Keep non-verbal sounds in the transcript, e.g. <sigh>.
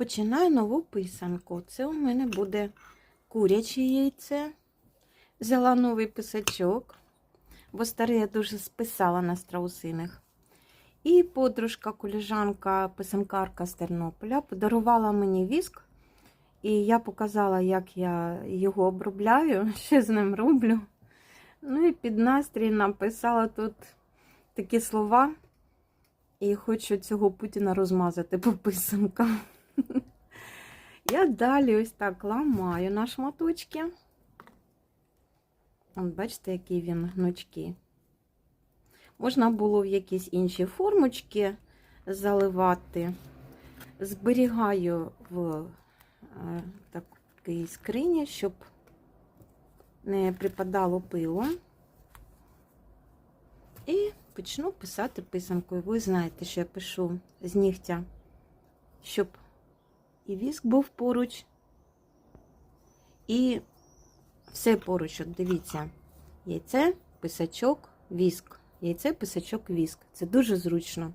починаю нову писанку. Це у мене буде куряче яйце. Взяла новий писачок, бо старий я дуже списала на страусиних. І подружка, коліжанка, писанкарка з Тернополя подарувала мені віск. І я показала, як я його обробляю, <laughs> що з ним роблю. Ну і під настрій написала тут такі слова. І хочу цього Путіна розмазати по писанкам. Я далі ось так ламаю на шматочки. От бачите, який він гнучкий. Можна було в якісь інші формочки заливати. Зберігаю в е, такій скрині, щоб не припадало пило. І почну писати писанкою. Ви знаєте, що я пишу з нігтя, щоб і віск був поруч, і все поруч. От дивіться, яйце, писачок, віск. Яйце, писачок, віск. Це дуже зручно.